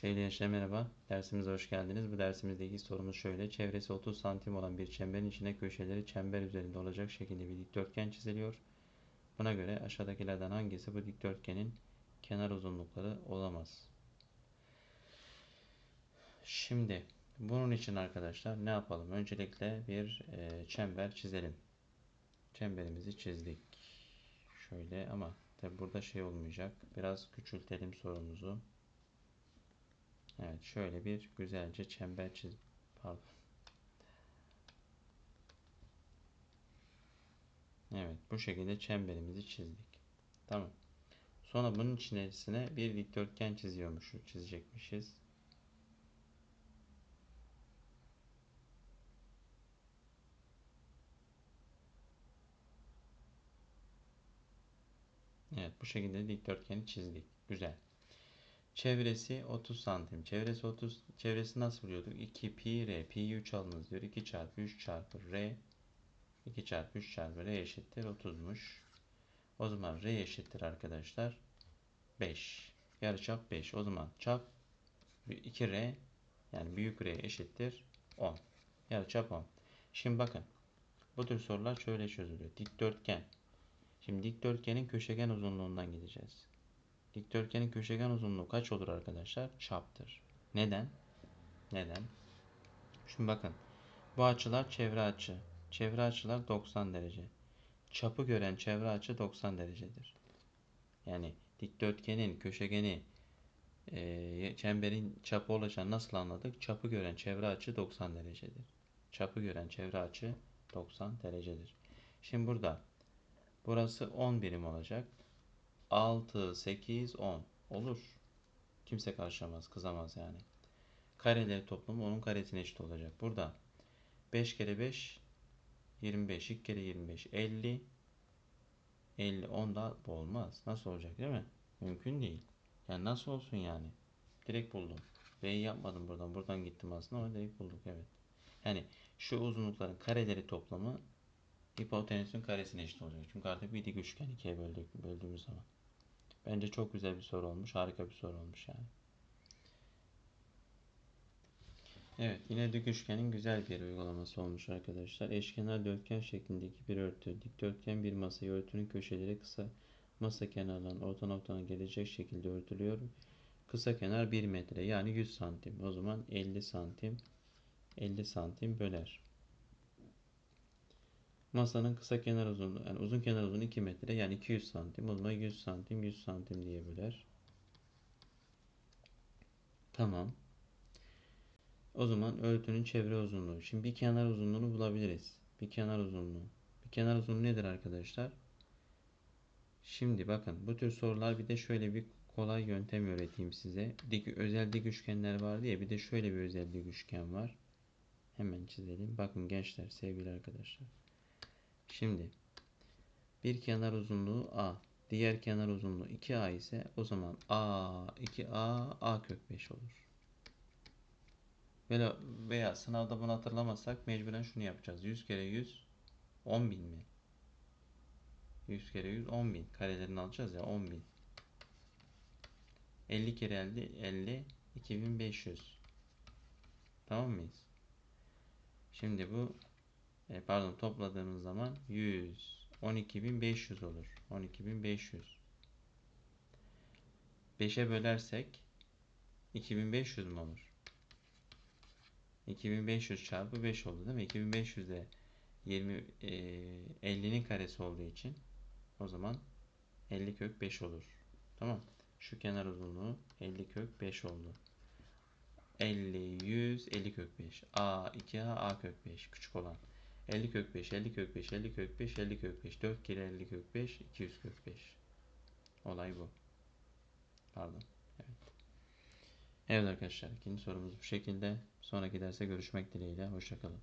Sevgili gençler merhaba. Dersimize hoş geldiniz. Bu dersimizdeki sorumuz şöyle. Çevresi 30 santim olan bir çemberin içine köşeleri çember üzerinde olacak şekilde bir dikdörtgen çiziliyor. Buna göre aşağıdakilerden hangisi bu dikdörtgenin kenar uzunlukları olamaz? Şimdi bunun için arkadaşlar ne yapalım? Öncelikle bir e, çember çizelim. Çemberimizi çizdik. Şöyle ama tabi burada şey olmayacak. Biraz küçültelim sorumuzu. Evet şöyle bir güzelce çember çiz pardon. Evet bu şekilde çemberimizi çizdik. Tamam. Sonra bunun içerisine bir dikdörtgen çiziyormuşuz, çizecekmişiz. Evet bu şekilde dikdörtgeni çizdik. Güzel. Çevresi 30 santim. Çevresi 30. Çevresi nasıl buluyorduk? 2 pi r. Pi'yi 3 alınız diyor. 2 çarpı 3 çarpı r. 2 çarpı 3 çarpı r eşittir 30'muş. O zaman r eşittir arkadaşlar 5. Yarıçap 5. O zaman çap 2r yani büyük r eşittir 10. Yarıçap 10. Şimdi bakın. Bu tür sorular şöyle çözülüyor. Dikdörtgen. Şimdi dikdörtgenin köşegen uzunluğundan gideceğiz. Dikdörtgenin köşegen uzunluğu kaç olur arkadaşlar? Çaptır. Neden? Neden? Şimdi bakın. Bu açılar çevre açı. Çevre açılar 90 derece. Çapı gören çevre açı 90 derecedir. Yani dikdörtgenin köşegeni e, çemberin çapı olacağını nasıl anladık? Çapı gören çevre açı 90 derecedir. Çapı gören çevre açı 90 derecedir. Şimdi burada burası 10 birim olacak. 6, 8, 10 olur. Kimse karşılamaz, kızamaz yani. Kareleri toplamı onun karesine eşit olacak. Burada 5 kere 5 25, 2 kere 25 50 50 10 da bu olmaz. Nasıl olacak değil mi? Mümkün değil. Yani nasıl olsun yani? Direkt buldum. B'yi yapmadım buradan. Buradan gittim aslında ama direkt bulduk evet. Yani şu uzunlukların kareleri toplamı hipotenüsün karesine eşit olacak. Çünkü artık bir dik üçgen ikiye böldük, böldüğümüz zaman. Bence çok güzel bir soru olmuş. Harika bir soru olmuş yani. Evet yine dik üçgenin güzel bir uygulaması olmuş arkadaşlar. Eşkenar dörtgen şeklindeki bir örtü. Dikdörtgen bir masayı örtünün köşeleri kısa masa kenarlarının orta noktadan gelecek şekilde örtülüyor. Kısa kenar 1 metre yani 100 santim. O zaman 50 santim 50 santim böler. Masanın kısa kenar uzunluğu yani uzun kenar uzunluğu 2 metre yani 200 santim. O zaman 100 santim 100 santim diye böler. Tamam. O zaman örtünün çevre uzunluğu. Şimdi bir kenar uzunluğunu bulabiliriz. Bir kenar uzunluğu. Bir kenar uzunluğu nedir arkadaşlar? Şimdi bakın bu tür sorular bir de şöyle bir kolay yöntem öğreteyim size. Dik, özel dik üçgenler vardı ya bir de şöyle bir özel dik üçgen var. Hemen çizelim. Bakın gençler sevgili arkadaşlar. Şimdi bir kenar uzunluğu A. Diğer kenar uzunluğu 2A ise o zaman A 2A A kök 5 olur. Veya, veya sınavda bunu hatırlamazsak mecburen şunu yapacağız. 100 kere 100 10 bin mi? 100 kere 100 10 bin. Karelerini alacağız ya 10 bin. 50 kere 50 50 2500. Tamam mıyız? Şimdi bu e, pardon topladığımız zaman 100 12500 olur. 12500. 5'e bölersek 2500 mü olur? 2500 çarpı 5 oldu değil mi? 2500 de 20 e, 50'nin karesi olduğu için o zaman 50 kök 5 olur. Tamam. Şu kenar uzunluğu 50 kök 5 oldu. 50 100 50 kök 5. A 2A A kök 5 küçük olan. 50 kök 5, 50 kök 5, 50 kök 5, 50 kök 5. 4 kere 50 kök 5, 200 kök 5. Olay bu. Pardon. Evet. Evet arkadaşlar ikinci sorumuz bu şekilde. Sonraki derse görüşmek dileğiyle. Hoşçakalın.